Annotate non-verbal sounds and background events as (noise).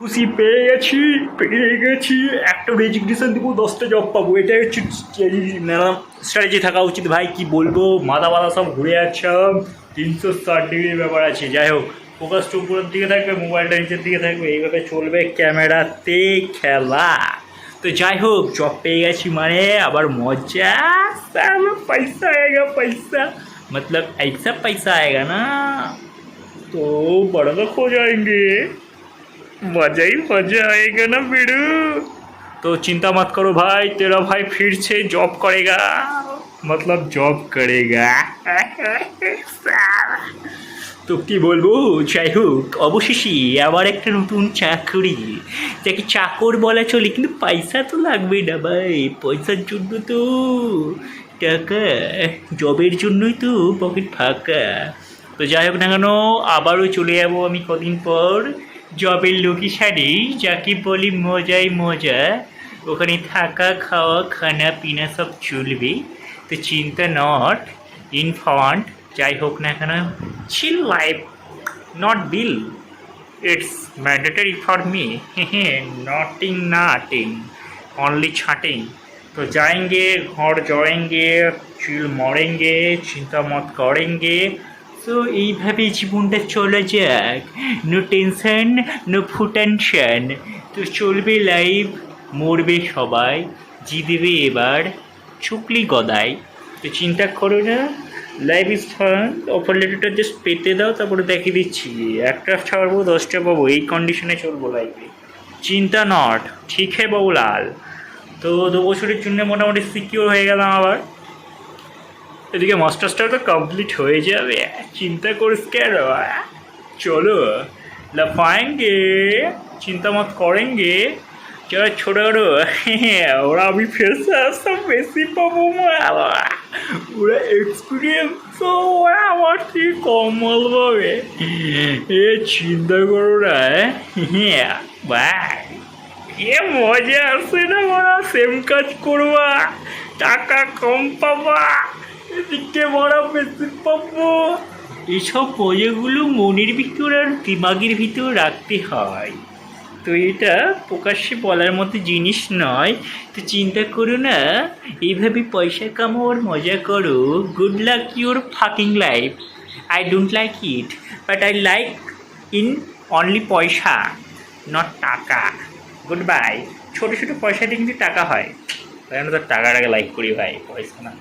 খুশি পেয়ে গেছি পেয়ে গেছি একটা রেজিগনেশন দেবো দশটা জব পাবো এটাই হচ্ছে স্ট্র্যাটেজি থাকা উচিত ভাই কি বলবো মাথা মাথা সব ঘুরে যাচ্ছে তিনশো ষাট ডিগ্রির ব্যাপার আছে যাই হোক ফোকাস উপরের দিকে থাকবে মোবাইলটা নিচের দিকে থাকবে এইভাবে চলবে ক্যামেরাতে খেলা তো যাই হোক জব পেয়ে গেছি মানে আবার মজা साला पैसा आएगा पैसा मतलब ऐसा पैसा आएगा ना तो बड़ा लोग हो जाएंगे मजा ही मजा आएगा ना बिड़ू तो चिंता मत करो भाई तेरा भाई फिर से जॉब करेगा मतलब जॉब करेगा তো কি (laughs) বলবো যাই হোক অবশেষে আবার একটা নতুন চাকরি যাকে চাকর বলা চলে কিন্তু পয়সা তো লাগবে না ভাই পয়সার জন্য তো টাকা জবের জন্যই তো পকেট ফাঁকা তো যাই হোক না কেন আবারও চলে যাবো আমি কদিন পর জবের লুকি শাড়ি, যাকে বলি মজাই মজা। ওখানে থাকা, খাওয়া, খানা, পিনা সব চলবে। তো চিন্তা নট ইন ফন্ট যাই হোক না কেন chill life not bill it's mandatory for me nothing nothing only chatting তো जाएंगे ঘর জয়েঙ্গে চুল মরেঙ্গে, চিন্তা মত করেঙ্গে। তো এইভাবে জীবনটা চলে যাক। নো টেনশন নো ফুটেনশন তো চলবে লাইভ মরবে সবাই। জিতবে এবার চুকলি গদাই। তো চিন্তা করো না লাইভ ইজ ফান অফার লেটারটা জাস্ট পেতে দাও, তারপরে দেখিয়ে দিচ্ছি। একটা ছাড়বো, দশটা পাবো। এই কন্ডিশনে চলবো লাইভে চিন্তা নট ঠিক হে বাবুলাল তো দু বছরের জন্য মোটামুটি সিকিওর হয়ে গেলাম আবার। এদিকে মাস্টার্সটা তো কমপ্লিট হয়ে যাবে। চিন্তা করিস কেন? চলো, লাফায়েঙ্গে চিন্তা মত করেঙ্গে। যারা ছোটো ছোট ওরা আমি ফ্রেশার সব বেশি পাবো ওরা এক্সপিরিয়েন্স ওরা আমার থেকে কম হবে এ, চিন্তা করো না হ্যাঁ বাই এ মজা আসে না ওরা সেম কাজ করবা। টাকা কম পাবা। এদিকে বড় বেশি পাবো। এসব মজাগুলো মনের ভিতর আর দিমাগের ভিতর রাখতে হয়। তো এটা প্রকাশ্যে বলার মতো জিনিস নয়। তো চিন্তা করো না, এইভাবে পয়সা কামাও আর মজা করো। Good luck your fucking life I don't like it but I like in only পয়সা নট টাকা। গুড বাই ছোটো ছোটো পয়সা দিয়ে কিন্তু টাকা হয় তাই জন্য তো টাকাটাকে লাইক করি ভাই, পয়সা না।